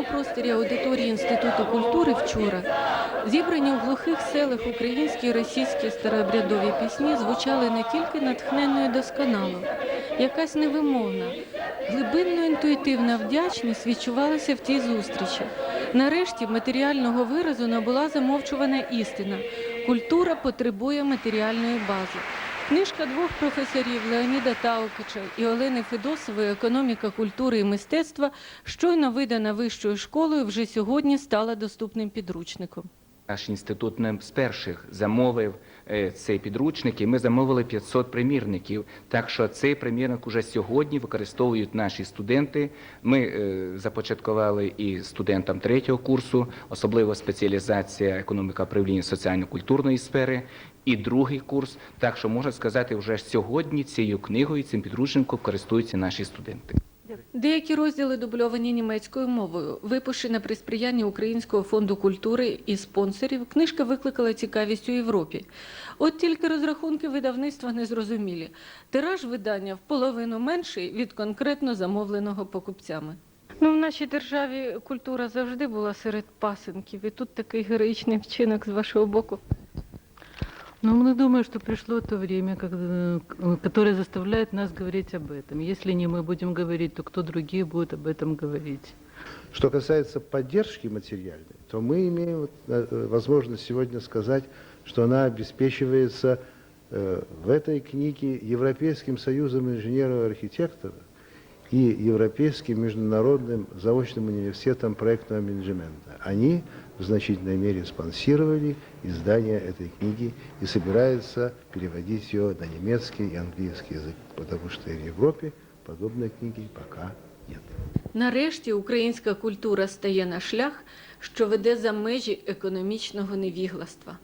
високому просторі аудиторії Інституту культури вчора зібрані у глухих селах українські і російські старообрядові пісні звучали не тільки натхненно і досконало, якась невимовна, глибинно інтуїтивна вдячність відчувалася в тій зустрічі. Нарешті матеріального виразу набула замовчувана істина. Культура потребує матеріальної бази. Книжка двох професорів Леоніда Таукича і Олени Федосової Економіка культури і мистецтва щойно видана вищою школою вже сьогодні стала доступним підручником. Наш інститут не з перших замовив е, цей підручник, і ми замовили 500 примірників. Так що цей примірник уже сьогодні використовують наші студенти. Ми е, започаткували і студентам третього курсу, особливо спеціалізація економіка правління соціально-культурної сфери, і другий курс. Так що можна сказати, вже сьогодні цією книгою, цим підручником користуються наші студенти. Деякі розділи дубльовані німецькою мовою. Випущена при сприянні Українського фонду культури і спонсорів, книжка викликала цікавість у Європі. От тільки розрахунки видавництва незрозумілі. Тираж видання в половину менший від конкретно замовленого покупцями. Ну, в нашій державі культура завжди була серед пасенків, і тут такий героїчний вчинок з вашого боку. Ну, мы думаю, что пришло то время, когда, э, которое заставляет нас говорить об этом. Если не мы будем говорить, то кто другие будут об этом говорить? Что касается поддержки материальной, то мы имеем э, возможность сегодня сказать, что она обеспечивается э, в этой книге Европейским союзом инженеров и архитекторов и Европейским международным заочным университетом проектного менеджмента. Они в значительной мере спонсировали издание этой книги и собираются переводить ее на немецкий и английский язык, потому что в Европе подобной книги пока нет. Нарешті українська культура стає на шлях, що веде за межі економічного невігластва.